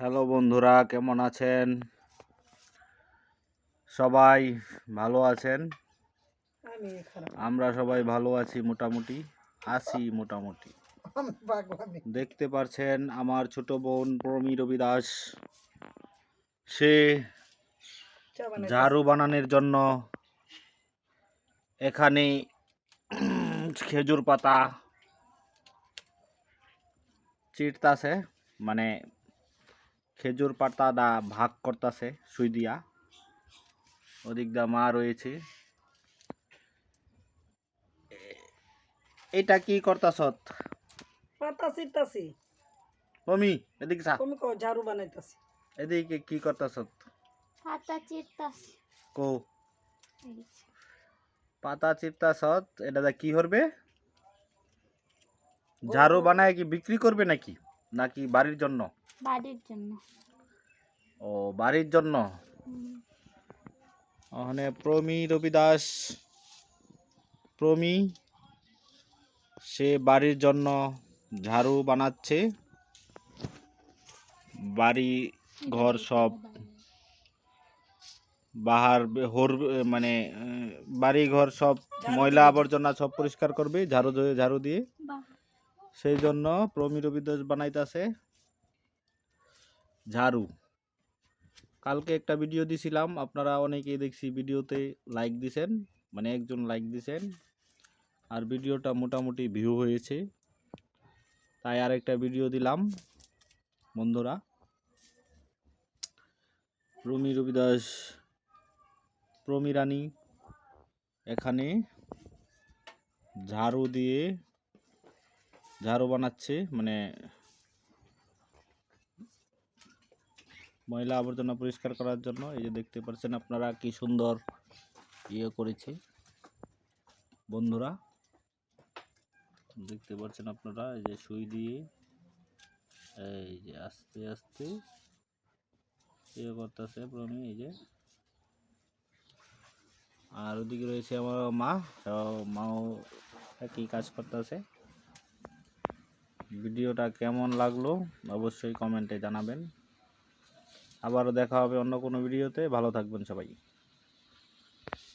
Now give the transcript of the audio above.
Hello বন্ধুরা কেমন আছেন? সবাই ভালো আছেন? আমরা সবাই ভালো আছি মোটামুটি আছি মোটামুটি। দেখতে পারছেন আমার ছোট বোন প্রমি রবি দাস সে ঝাড়ু বানানোর জন্য এখানে খেজুর পাতা চিটতাছে মানে খেজুর পাতা দা ভাগ করতাছে সুই দিয়া। ওদিক দা মা রয়েছে। এ- এটা কি করতাছত পাতা ছিটাছি মমি এদিকে সা তুমি কো ঝাড়ু বানাইতাছি। এদিকে কি করতাছত পাতা চিরতাস কো পাতা চিপতাছত এটা দা কি করবে? ঝাড়ু বানায় কি বিক্রি করবে নাকি? নাকি বাড়ির জন্য? বাড়ির জন্য। ও বাড়ির জন্য। ওখানে প্রমি রবিদাস প্রমি সে বাড়ির জন্য ঝাড়ু বানাচ্ছে। বাড়ি ঘর সব বাহার হোর মানে বাড়ি ঘর সব ময়লা আবর্জনা সব পরিষ্কার করবে ঝাড়ু ঝাড়ু দিয়ে। সেই জন্য প্রমি রবিদাস বানাইতাছে ঝাড়ু। কালকে একটা ভিডিও দিছিলাম, আপনারা অনেকেই দেখছি ভিডিওতে লাইক দিছেন মানে একজন লাইক দিছেন, আর ভিডিওটা মোটামুটি ভিউ হয়েছে। তাই আর একটা ভিডিও দিলাম, বন্ধুরা। রুমি রবিদাস, প্রমি রানী, এখানে ঝাড়ু দিয়ে ঝাড়ু বানাচ্ছে মানে ময়লা আবর্জনা পরিষ্কার করার জন্য। এই যে দেখতে পাচ্ছেন আপনারা কি সুন্দর ইয়ে করেছে। বন্ধুরা, দেখতে পাচ্ছেন আপনারা, এই যে সুই দিয়ে, এই যে আস্তে আস্তে ইয়ে করতেছে প্রমি এই যে। আর ওদিকে রয়েছে আমার মা মাও একই কাজ করতেছে। ভিডিওটা কেমন লাগল অবশ্যই কমেন্টে জানাবেন। আবারও দেখা হবে অন্য কোনো ভিডিওতে। ভালো থাকবেন সবাই।